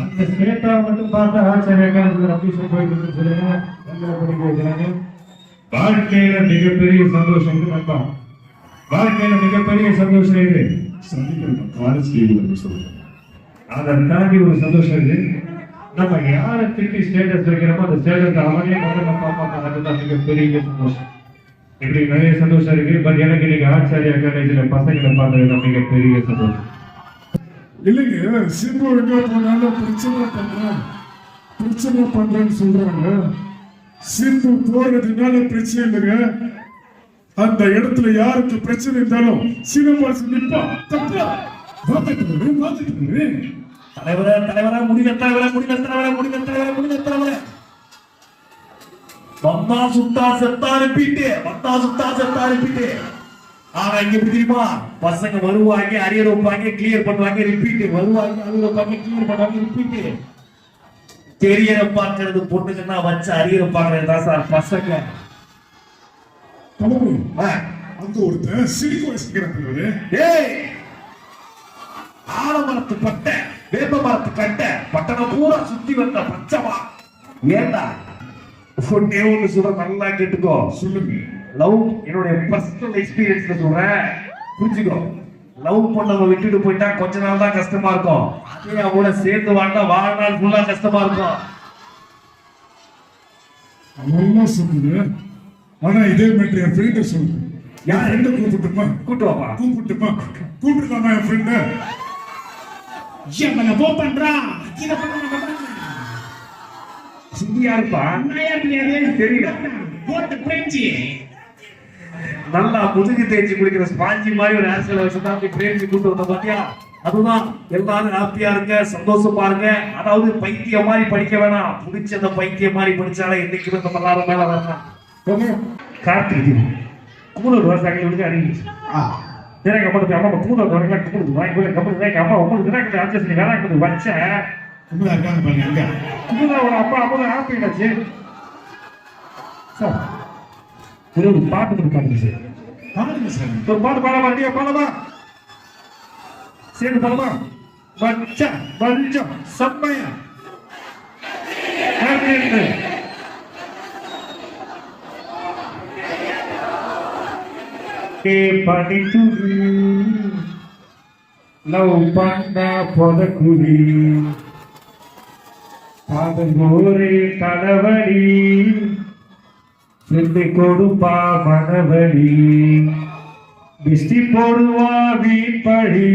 அந்த ஸ்வேதா மட்டும் பார்த்தா ஆச்சரிய காலத்துல ஆபீஸ் போயிட்டு சொல்லுங்க. நல்லா படிக்க வைக்கிறாங்க. வாழ்க்கையில மிகப்பெரிய சந்தோஷம் நண்பா வாழ்க்கையில மிகப்பெரிய சந்தோஷம் இது அதை தாண்டி ஒரு சந்தோஷம் இது நம்ம யாரை திட்டி ஸ்டேட்டஸ் வைக்கிறோமோ அந்த ஸ்டேட்டஸ் அவனே முதல்ல பார்ப்பாங்க அதுதான் மிகப்பெரிய சந்தோஷம். இப்படி நிறைய சந்தோஷம் இருக்கு. பட் எனக்கு இன்னைக்கு ஆச்சாரியா காலேஜ்ல பசங்களை பார்த்தது மிகப்பெரிய சந்தோஷம். இல்லைங்க சிம்பு எங்க போனாலும் பிரச்சனை பண்றான். பிரச்சனை பண்றேன்னு சொல்றாங்க. சிம்பு போறதுனால பிரச்சனை இல்லைங்க. அந்த இடத்துல யாருக்கு பிரச்சனை இருந்தாலும் சீனவாசி நிப்பா. தப்பா. தலைவரே தலைவரே முடிவு தலைவரே முடிவு தலைவரே முடிவு தலைவரே முடிவு தலைவரே. வந்தா சுத்தா செத்தா ரிப்பீட்டு வந்தா சுத்தா செத்தா ரிப்பீட்டு ஆனா இங்க தெரியுமா? பசங்க வருவாங்க அரியர் வைப்பாங்க கிளியர் பண்ணுவாங்க ரிப்பீட் வருவாங்க அரியர் வைப்பாங்க கிளியர் பண்ணுவாங்க ரிப்பீட் தெரியற பார்க்கறது பொண்ணுங்கன்னா வச்சு அரியர் பார்க்கறது தான் சார் பசங்க. அங்க ஒருத்தன் சிரிக்க வச்சுக்கிறாங்க ஏய்! ஆலமரத்து பட்டை வேப்ப மரத்து கட்டை பட்டணம் பூரா சுத்தி வந்த பச்சைமா ஏண்டா? ஒன்னே ஒண்ணு சொல்ற நல்லா கேட்டுக்கோ. சொல்லுங்க. லவ் என்னுடைய பர்சனல் எக்ஸ்பீரியன்ஸ்ல சொல்றேன். புரிஞ்சுக்கோ. லவ் பண்ணவங்க விட்டுட்டு போயிட்டா கொஞ்ச நாள் தான் கஷ்டமா இருக்கும். அதே அவங்கள சேர்ந்து வாழ்ந்தா வாழ்நாள் ஃபுல்லா கஷ்டமா இருக்கும். நல்லா சொல்லுங்க. ஆனா இதே மாதிரி என் ஃப்ரெண்ட சொல்லுங்க என் ஃப்ரெண்ட கூப்பிட்டுமா? கூட்டு வாப்பா. கூப்பிட்டுமா? கூப்பிட்டுலாமா என் ஃப்ரெண்ட எம்மனை போ பண்றான் இதை பண்ண சிந்தியா இருப்பா? தெரியல போட்டு நல்லா முதுகு தேய்ச்சி குளிக்கிற ஸ்பாஞ்சி மாதிரி ஒரு ஹேர் வச்சு தான் அப்படி பிரேமிச்சு கூட்டு வந்த பாத்தியா? அதுதான். எல்லாரும் ஹாப்பியா இருங்க சந்தோஷமா இருங்க. அதாவது பைத்தியம் மாதிரி படிக்க வேணாம். புடிச்ச அந்த பைத்தியம் மாதிரி படிச்சாலே என்னைக்குமே நம்ம எல்லாரும் மேல வரலாம். கார்த்திகை கூலர் விவசாயிகள் விடுங்க அறிவிச்சு எனக்கு அம்மா அம்மா கூலர் வாங்கி போய் கம்பெனி அம்மா உங்களுக்கு பண்ணி வேணாம் வச்சேன். உங்களை இருக்காங்க பாருங்க எங்க குமுதாவோட அப்பா அம்மா ஹாப்பி ஆச்சு சார் ஒரு பாட்டு பாடுங்க சார். பாருங்க சார். ஒரு பாட்டு பாட மாட்டியா பாடமா சேர்ந்து பாடமா வச்சா வஞ்சம் செம்மையா. லவ் பண்ண பொதக்குடி. பாதங்கோரே தலைவலி நின்று கொடுப்பா மனவழி திஷ்டி போடுவா வீப்பழி